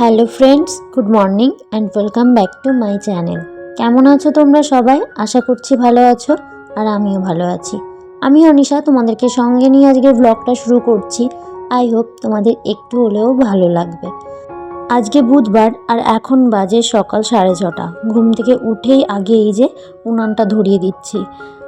Hello friends, good morning and welcome back to my channel. কেমন আছো তোমরা সবাই? আশা করছি ভালো আছো আর আমিও ভালো আছি। আমি অনিশা, তোমাদেরকে সঙ্গে নিয়ে আজকের ব্লগটা শুরু করছি। আই হোপ তোমাদের একটু হলেও ভালো লাগবে। আজকে বুধবার আর এখন বাজে সকাল সাড়ে ছটা। ঘুম থেকে উঠেই আগে এই যে উনানটা ধরিয়ে দিচ্ছি।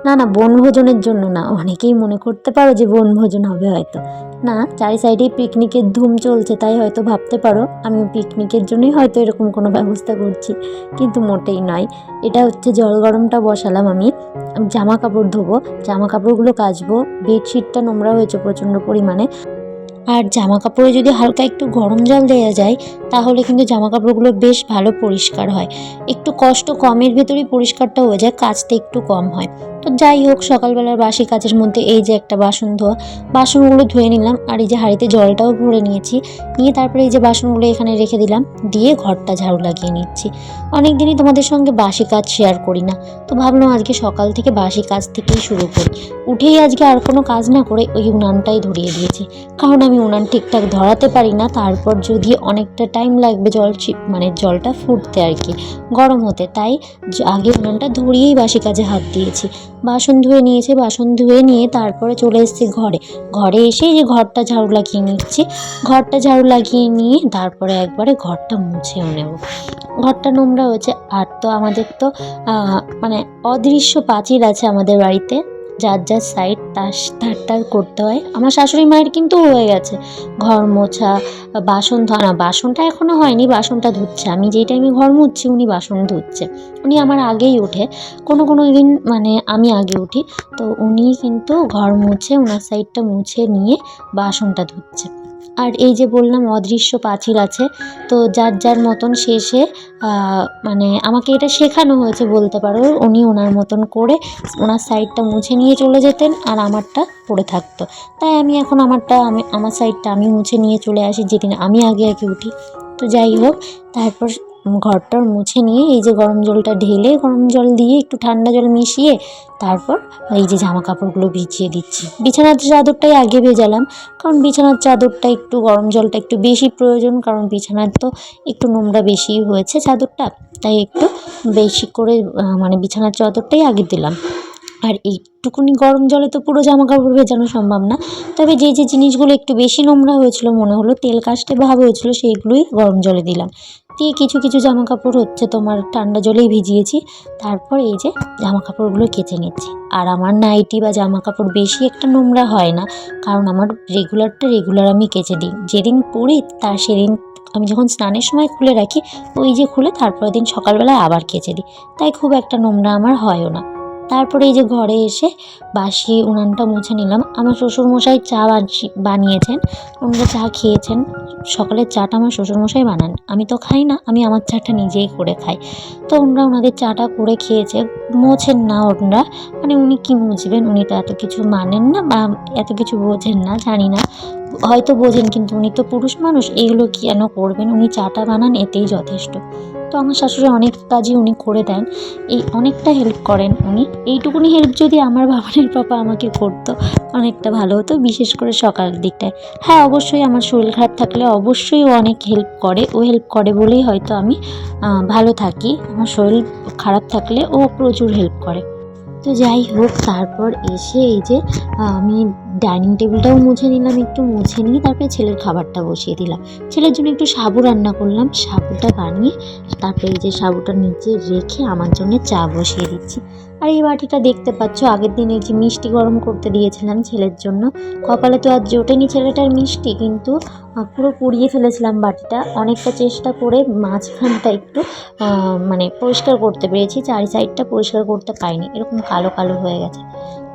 না না, বনভোজনের জন্য না। অনেকেই মনে করতে পারো যে বনভোজন হবে হয়তো। না, চারি সাইডেই পিকনিকের ধুম চলছে, তাই হয়তো ভাবতে পারো। আমি পিকনিকের জন্যই হয়তো এরকম কোনো ব্যবস্থা করছি, কিন্তু মোটেই নয়। এটা হচ্ছে জল গরমটা বসালাম আমি। জামা কাপড় ধোবো, জামা কাপড়গুলো কাচবো, বেডশিটটা নোংরা হয়েছে প্রচণ্ড পরিমাণে। আর জামা কাপড়ে যদি হালকা একটু গরম জল দেওয়া যায়, তাহলে কিন্তু জামা কাপড়গুলো বেশ ভালো পরিষ্কার হয়। একটু কষ্ট কমের ভেতরেই পরিষ্কারটা হয়ে যায় কাচতে একটু কম হয়। তো যাই হোক, সকালবেলার বাসি কাজের মধ্যে এই যে একটা বাসন ধোয়া, বাসনগুলো ধুয়ে নিলাম আর এই যে হাঁড়িতে জলটাও ভরে নিয়েছি। নিয়ে তারপরে এই যে বাসনগুলো এখানে রেখে দিলাম, দিয়ে ঘরটা ঝাড়ু লাগিয়ে নিচ্ছি। অনেক দিনই তোমাদের সঙ্গে বাসি কাজ শেয়ার করি না। তো ভাবলাম আজকে সকাল থেকে বাসি কাজ থেকেই শুরু করি। উঠেই আজকে আর কোনো কাজ না করে ওই উনানটাই ধরিয়ে দিয়েছি। কারণ আমি উনান ঠিকঠাক ধরাতে পারি না, তারপর যদি অনেকটা টাইম লাগবে জল মানে জলটা ফুটতে আর কি, গরম হতে, তাই আগে উনানটা ধরিয়েই বাসি কাজে হাত দিয়েছি। বাসন ধুয়ে নিয়েছে, বাসন ধুয়ে নিয়ে তারপরে চলে এসেছি ঘরে। ঘরে এসে যে ঘরটা ঝাড়ু লাগিয়ে নিচ্ছি, ঘরটা ঝাড়ু লাগিয়ে নিয়ে তারপরে একবারে ঘরটা মুছেও নেব। ঘরটা নোংরা হয়েছে, আর তো আমাদের তো মানে অদৃশ্য প্রাচীর আছে আমাদের বাড়িতে। যার যার সাইড তার তার তার করতে হয়। আমার শাশুড়ি মায়ের কিন্তু হয়ে গেছে। ঘর মোছা, বাসন না, বাসনটা এখনও হয়নি, বাসনটা ধুচ্ছে। আমি যেই টাইমে ঘর মুছছি, উনি বাসন ধুচ্ছে। উনি আমার আগেই ওঠে। কোনো কোনো দিন মানে আমি আগে উঠি। তো উনি কিন্তু ঘর মুছে ওনার সাইডটা মুছে নিয়ে বাসনটা ধুচ্ছে। আর এই যে বললাম, অদৃশ্য পাঁচিল আছে, তো যার যার মতন শেষে মানে আমাকে এটা শেখানো হয়েছে বলতে পারো। উনি ওনার মতন করে ওনার সাইডটা মুছে নিয়ে চলে যেতেন আর আমারটা পড়ে থাকতো। তাই আমি এখন আমারটা, আমি, আমার সাইডটা আমি মুছে নিয়ে চলে আসি যেদিন আমি আগে আগে উঠি। তো যাই হোক, তারপর ঘরটা মুছে নিয়ে এই যে গরম জলটা ঢেলে গরম জল দিয়ে একটু ঠান্ডা জল মিশিয়ে তারপর এই যে জামা কাপড়গুলো ভিজিয়ে দিচ্ছি। বিছানার চাদরটাই আগে ভেজালাম, কারণ বিছানার চাদরটা একটু, গরম জলটা একটু বেশি প্রয়োজন, কারণ বিছানার তো একটু নোংরা বেশি হয়েছে চাদরটা, তাই একটু বেশি করে মানে বিছানার চাদরটাই আগে দিলাম। আর এইটুকুনি গরম জলে তো পুরো জামা কাপড় ভেজানো সম্ভব না, তবে যে যে জিনিসগুলো একটু বেশি নোংরা হয়েছিল, মনে হলো তেল কাস্টে ভাব হয়েছিল, সেইগুলোই গরম জলে দিলাম। দিয়ে কিছু কিছু জামা কাপড় হচ্ছে তোমার ঠান্ডা জলেই ভিজিয়েছি। তারপর এই যে জামা কাপড়গুলো কেচে নিচ্ছি। আর আমার নাইটি বা জামা কাপড় বেশি একটা নোংরা হয় না, কারণ আমার রেগুলারটা রেগুলার আমি কেচে দিই। যেদিন পরি, তার সেদিন আমি যখন স্নানের সময় খুলে রাখি, ওই যে খুলে তারপরের দিন সকালবেলায় আবার কেচে দিই। তাই খুব একটা নোংরা আমার হয়ও না। তারপরে এই যে ঘরে এসে বাসি উনানটা মুছে নিলাম। আমার শ্বশুরমশাই চা বানিয়েছেন ওনারা চা খেয়েছেন। সকালের চাটা আমার শ্বশুরমশাই বানান। আমি তো খাই না, আমি আমার চাটা নিজেই করে খাই। তো ওনারা ওনাদের চাটা করে খেয়েছে। মোছেন না ওনারা। মানে উনি কি মুছবেন উনি তো এত কিছু মানেন না বা এত কিছু বোঝেন না, জানি না। হয়তো বোঝেন, কিন্তু উনি তো পুরুষ মানুষ। এগুলো কেন করবেন? উনি চাটা বানান, এতেই যথেষ্ট। তো আমার শাশুড়ি অনেক কাজই উনি করে দেন। এই অনেকটা হেল্প করেন উনি। এইটুকুনি হেল্প যদি আমার বাবানের পাপা আমাকে করতো, অনেকটা ভালো হতো, বিশেষ করে সকালের দিকটায়। হ্যাঁ অবশ্যই আমার শরীর খারাপ থাকলে অবশ্যই ও অনেক হেল্প করে। ও হেল্প করে বলেই হয়তো আমি ভালো থাকি। আমার শরীর খারাপ থাকলে ও প্রচুর হেল্প করে। তো যাই হোক, তারপর এসে এই যে আমি ডাইনিং টেবিলটাও মুছে নিলাম, একটু মুছে নিয়ে তারপরে ছেলের খাবারটা বসিয়ে দিলাম। ছেলের জন্য একটু সাবু রান্না করলাম, সাবুটা বানিয়ে তারপরে এই যে সাবুটা নিচে রেখে আমার জন্য চা বসিয়ে দিচ্ছি। আর এই বাটিটা দেখতে পাচ্ছ, আগের দিন এই যে মিষ্টি গরম করতে দিয়েছিলাম ছেলের জন্য, কপালে তো আর জোটেনি ছেলেটার মিষ্টি, কিন্তু পুরো পুড়িয়ে ফেলেছিলাম বাটিটা। অনেকটা চেষ্টা করে মাঝখানটা একটু মানে পরিষ্কার করতে পেরেছি, চারি সাইডটা পরিষ্কার করতে পারিনি, এরকম কালো কালো হয়ে গেছে।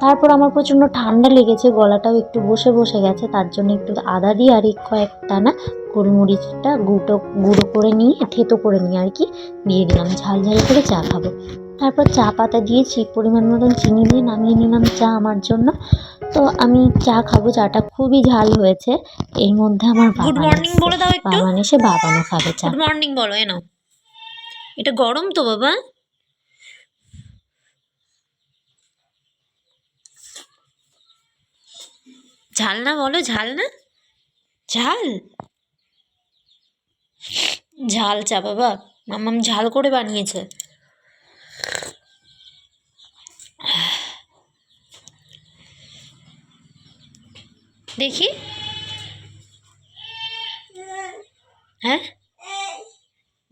তারপর আমার প্রচণ্ড ঠান্ডা লেগেছে গলাটাও একটু বসে বসে গেছে তার জন্য একটু আদা দিয়ে আর কয়েকটা না গোলমরিচটা গুঁটো গুঁড়ো করে নিয়ে থেতো করে নিয়ে আর কি দিয়ে দিলাম ঝাল ঝাল করে চা খাব। তারপর চা পাতা দিয়েছি পরিমাণ মতন চিনি দিয়ে নামিয়ে নিলাম চা আমার জন্য। তো আমি চা খাব চাটা খুবই ঝাল হয়েছে এর মধ্যে আমার গুড মর্নিং বলে দাও একটু। বাবা এসে বাবানও খাবে চা। গুড মর্নিং বলো এ নাও। এটা গরম তো বাবা। ঝাল না বলো, ঝাল না? ঝাল? ঝাল চা বাবা মাম্মাম ঝাল করে বানিয়েছে। দেখি। হ্যাঁ?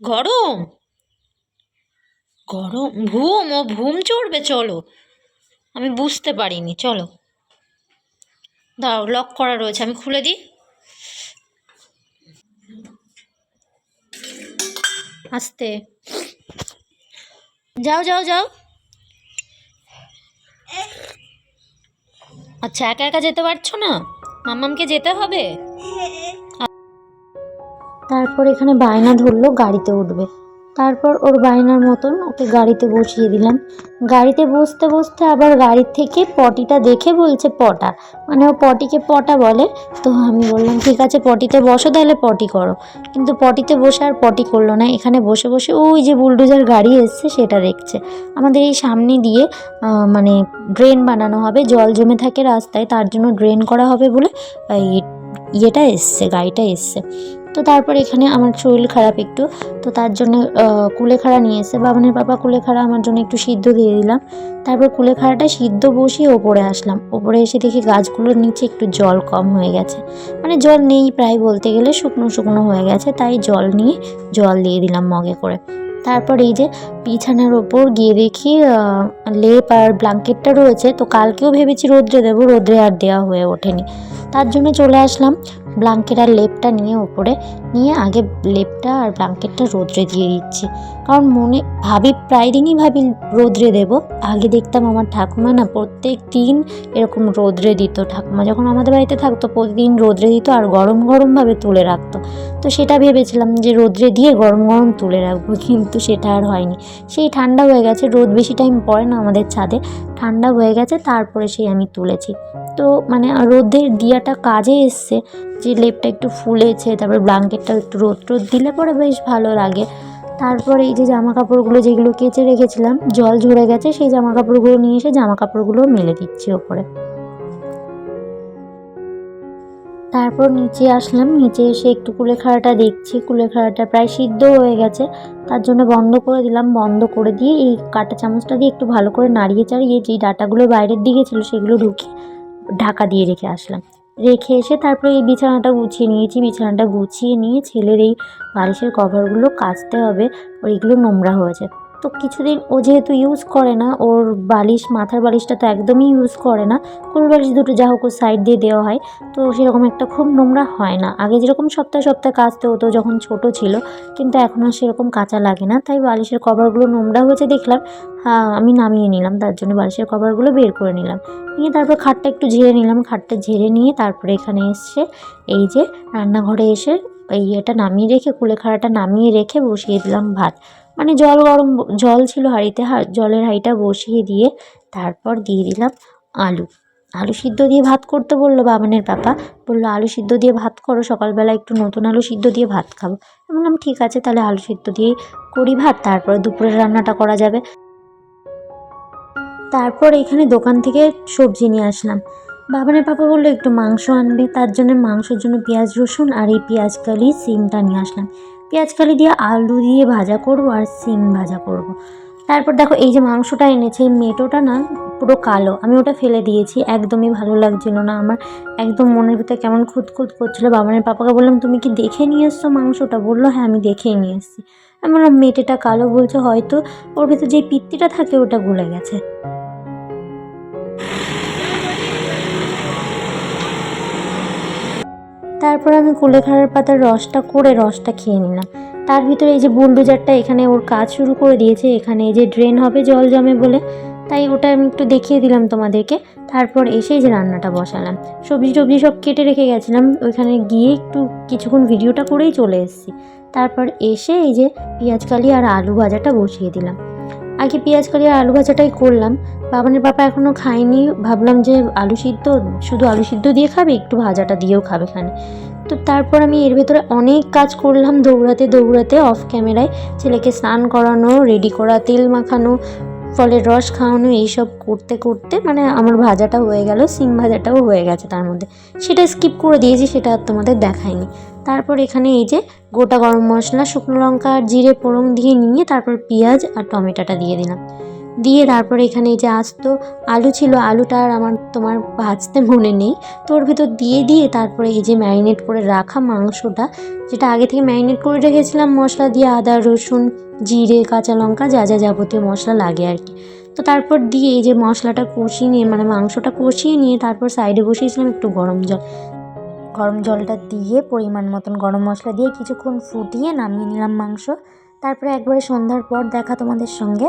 গরম? গরম? ঘুম? ও ঘুম চড়বে, চলো। আমি বুঝতে পারিনি, চলো। দাঁড়াও লক করা রয়েছে, আমি খুলে দিই। আস্তে। যাও যাও যাও। আচ্ছা একা একা যেতে পারছ না? মাম্মামকে যেতে হবে? তারপর এখানে বায়না ধরলো, গাড়িতে উঠবে। তারপর ওর বায়নার মতন ওকে গাড়িতে বসিয়ে দিলাম। গাড়িতে বসতে বসতে আবার গাড়ির থেকে পটিটা দেখে বলছে পটা। মানে ও পটিকে পটা বলে। তো আমি বললাম, ঠিক আছে, পটিতে বসো, তাহলে পটি করো। কিন্তু পটিতে বসে আর পটি করল না। এখানে বসে বসে ওই যে বুলডোজার গাড়ি এসছে, সেটা দেখছে। আমাদের এই সামনে দিয়ে মানে ড্রেন বানানো হবে। জল জমে থাকে রাস্তায়, তার জন্য ড্রেন করা হবে বলে ইয়েটা এসছে, গাড়িটা এসছে। তো তারপর এখানে আমার শরীর খারাপ একটু। তো তার জন্য কুলেখাড়া নিয়ে এসে বাবানের পাপা কুলেখাড়া আমার জন্য একটু সিদ্ধ দিয়ে দিলাম। তারপর কুলেখাড়াটা সিদ্ধ বসিয়ে ওপরে আসলাম। ওপরে এসে দেখি গাছগুলোর নিচে একটু জল কম হয়ে গেছে। মানে জল নেই প্রায় বলতে গেলে, শুকনো শুকনো হয়ে গেছে, তাই জল নিয়ে জল দিয়ে দিলাম মগে করে। তারপর এই যে বিছানার ওপর গিয়ে দেখি লেপ আর ব্ল্যাঙ্কেটটা রয়েছে। তো কালকেও ভেবেছি রোদ্রে দেবো, রোদ্রে আর দেওয়া হয়ে ওঠেনি। তার জন্য চলে আসলাম। ব্ল্যাঙ্কেট আর লেপটা নিয়ে ওপরে নিয়ে আগে লেপটা আর ব্লাঙ্কেটটা রোদ্রে দিয়ে দিচ্ছি। কারণ মনে, ভাবি প্রায় দিনই ভাবি রোদ্রে দেব। আগে দেখতাম আমার ঠাকুমা না প্রত্যেক দিন এরকম রোদ্রে দিত। ঠাকুমা যখন আমাদের বাড়িতে থাকতো, প্রতিদিন রোদ্রে দিত আর গরম গরমভাবে তুলে রাখতো। তো সেটা ভেবেছিলাম যে রোদ্রে দিয়ে গরম গরম তুলে রাখব, কিন্তু সেটা আর হয়নি। সেই ঠান্ডা হয়ে গেছে, রোদ বেশি টাইম পড়ে না আমাদের ছাদে। ঠান্ডা হয়ে গেছে, তারপরে সেই আমি তুলেছি। তো মানে রোদের দিয়াটা কাজে এসছে যে লেপটা একটু ফুলেছে, তারপর ব্ল্যাঙ্কেটটা একটু রোদ রোদ দিলে পরে বেশ ভালো লাগে। তারপর এই যে জামা কাপড়গুলো যেগুলো কেচে রেখেছিলাম, জল ঝরে গেছে, সেই জামা কাপড়গুলো নিয়ে এসে জামা কাপড়গুলো মেলে দিচ্ছি ওপরে। তারপর নিচে আসলাম, নিচে এসে একটু কুলেখাড়াটা দেখছি। কুলেখাড়াটা প্রায় সিদ্ধ হয়ে গেছে। তার জন্য বন্ধ করে দিলাম। বন্ধ করে দিয়ে এই কাঁটা চামচটা দিয়ে একটু ভালো করে নাড়িয়ে চাড়িয়ে যেই ডাটাগুলো বাইরের দিকে ছিল সেগুলো ঢুকিয়ে ঢাকা দিয়ে রেখে আসলাম। রেখে এসে তারপরে এই বিছানাটা গুছিয়ে নিয়েছি। বিছানাটা গুছিয়ে নিয়ে ছেলের এই বালিশের কভারগুলো কাচতে হবে। ওইগুলো নোংরা হয়েছে তো কিছুদিন ও যেহেতু ইউজ করে না, ওর বালিশ, মাথার বালিশটা তো একদমই ইউজ করে না কোল বালিশ দুটো যা হোক সাইড দিয়ে দেওয়া হয়, তো সেরকম একটা খুব নোংরা হয় না। আগে যেরকম সপ্তাহে সপ্তাহে কাচতে হতো যখন ছোট ছিল, কিন্তু এখন আর সেরকম কাঁচা লাগে না, তাই বালিশের কভারগুলো নোংরা হয়েছে দেখলাম হ্যাঁ আমি নামিয়ে নিলাম, তার জন্য বালিশের কভারগুলো বের করে নিলাম। নিয়ে তারপর খাটটা একটু ঝেড়ে নিলাম, খাটটা ঝেড়ে নিয়ে তারপরে এখানে এসছে, এই যে রান্নাঘরে এসে এই এটা নামিয়ে রেখে, কুলেখাড়াটা নামিয়ে রেখে বসিয়ে দিলাম ভাত। মানে জল গরম, জল ছিল হাঁড়িতে জলের হাঁড়িটা বসিয়ে দিয়ে তারপর দিয়ে দিলাম আলু। আলু সিদ্ধ দিয়ে ভাত করতে বলল বাবানের পাপা। বলল, আলু সিদ্ধ দিয়ে ভাত করো, সকালবেলা একটু নতুন আলু সিদ্ধ দিয়ে ভাত খাব। আমি বললাম, ঠিক আছে, তাহলে আলু সিদ্ধ দিয়েই করি ভাত, তারপরে দুপুরের রান্নাটা করা যাবে। তারপর এখানে দোকান থেকে সবজি নিয়ে আসলাম। বাবানের পাপা বলল, একটু মাংস আনবে। তার জন্য মাংসের জন্য পেঁয়াজ রসুন আর এই পেঁয়াজ কালি সিমটা নিয়ে আসলাম। পেঁয়াজ কালি দিয়ে আলু দিয়ে ভাজা করব আর সিম ভাজা করব। তারপর দেখো, এই যে মাংসটা এনেছে, এই মেটোটা না পুরো কালো। আমি ওটা ফেলে দিয়েছি, একদমই ভালো লাগছিল না আমার। একদম মনের ভিতরে কেমন খুঁতখুত করছিল। বাবানের পাপাকে বললাম, তুমি কি দেখে নিয়ে এসছো মাংসটা? বলল হ্যাঁ আমি দেখেই নিয়ে এসেছি। আমি বললাম, মেটেটা কালো বলছে, হয়তো। ওর ভিতরে যে পিত্তিটা থাকে, ওটা গলে গেছে। তারপর আমি কুলেখাড়ার পাতার রসটা করে রসটা খেয়ে নিলাম। তার ভিতরে এই যে বুলডোজারটা এখানে ওর কাজ শুরু করে দিয়েছে, এখানে এই যে ড্রেন হবে জল জমে বলে, তাই ওটা আমি একটু দেখিয়ে দিলাম তোমাদেরকে। তারপর এসেই যে রান্নাটা বসালাম। সবজি টবজি সব কেটে রেখে গেছিলাম, ওইখানে গিয়ে একটু কিছুক্ষণ ভিডিওটা করেই চলে এসেছি। তারপর এসে এই যে পেঁয়াজকালি আর আলু ভাজাটা বসিয়ে দিলাম। আগে পেঁয়াজকালি আর আলু ভাজাটাই করলাম। বাবানের বাবা এখনও খায়নি। ভাবলাম যে আলু সিদ্ধ, শুধু আলু সিদ্ধ দিয়ে খাবে, একটু ভাজাটা দিয়েও খাবে খানে। তো তারপর আমি এর ভেতরে অনেক কাজ করলাম দৌড়াতে দৌড়াতে অফ ক্যামেরায় ছেলেকে স্নান করানো রেডি করা, তেল মাখানো, ফলের রস খাওয়ানো, এইসব করতে করতে মানে আমার ভাজাটা হয়ে গেল, সিম ভাজাটাও হয়ে গেছে তার মধ্যে। সেটা স্কিপ করে দিয়েছি, সেটা আর তোমাদের দেখায়নি তারপর এখানে এই যে গোটা গরম মশলা, শুকনো লঙ্কা আর জিরে, ফোড়ন দিয়ে নিয়ে তারপর পেঁয়াজ আর টমেটোটা দিয়ে দিলাম। দিয়ে তারপর এখানে এই যে আস্ত আলু ছিল, আলুটা আর আমার তোমার ভাজতে মনে নেই। তো ওর ভিতর দিয়ে দিয়ে তারপরে এই যে ম্যারিনেট করে রাখা মাংসটা, যেটা আগে থেকে ম্যারিনেট করে রেখেছিলাম, মশলা দিয়ে আদা, রসুন, জিরে, কাঁচা লঙ্কা, যা যা যাবতীয় মশলা লাগে আর কি। তো তারপর দিয়ে এই যে মশলাটা কষিয়ে নিয়ে মানে মাংসটা কষিয়ে নিয়ে তারপর সাইডে বসিয়েছিলাম একটু গরম জল। গরম জলটা দিয়ে, পরিমাণ মতন গরম মশলা দিয়ে কিছুক্ষণ ফুটিয়ে নামিয়ে নিলাম মাংস। তারপরে একবারে সন্ধ্যার পর দেখা তোমাদের সঙ্গে।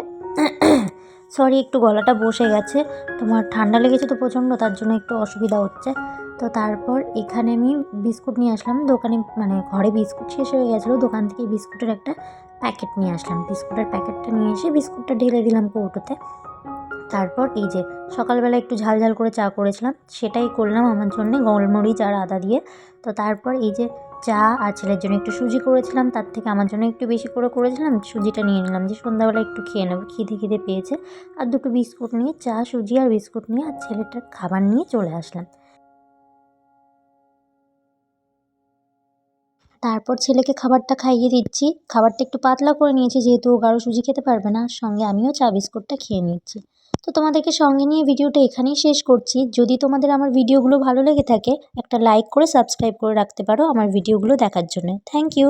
সরি একটু গলাটা বসে গেছে। তোমার ঠান্ডা লেগেছে তো প্রচণ্ড, তার জন্য একটু অসুবিধা হচ্ছে। তো তারপর এখানে আমি বিস্কুট নিয়ে আসলাম। দোকানে মানে ঘরে বিস্কুট শেষ হয়ে গেছিল, দোকান থেকে বিস্কুটের একটা প্যাকেট নিয়ে আসলাম। বিস্কুটের প্যাকেটটা নিয়ে এসে বিস্কুটটা ঢেলে দিলাম কৌটোতে। তারপর এই যে সকালবেলা একটু ঝাল ঝাল করে চা করেছিলাম, সেটাই করলাম আমার জন্য গোলমরিচ আর আদা দিয়ে। তো তারপর এই যে চা আর ছেলের জন্য একটু সুজি করেছিলাম, তার থেকে আমার জন্য একটু বেশি করে করেছিলাম, সুজিটা নিয়ে নিলাম যে সন্ধ্যাবেলা একটু খেয়ে নেব, খিদে খিদে পেয়েছে। আর দুটো বিস্কুট নিয়ে, চা, সুজি আর বিস্কুট নিয়ে আর ছেলেটার খাবার নিয়ে চলে আসলাম। তারপর ছেলেকে খাবারটা খাইয়ে দিচ্ছি, খাবারটা একটু পাতলা করে নিয়েছি, যেহেতু ও গাঢ় সুজি খেতে পারবে না, সঙ্গে আমিও চা, বিস্কুটটা খেয়ে নিচ্ছি। তো তোমাদেরকে সঙ্গে নিয়ে ভিডিওটা এখানেই শেষ করছি। যদি তোমাদের আমার ভিডিওগুলো ভালো লেগে থাকে, একটা লাইক করে সাবস্ক্রাইব করে রাখতে পারো আমার ভিডিওগুলো দেখার জন্য। Thank you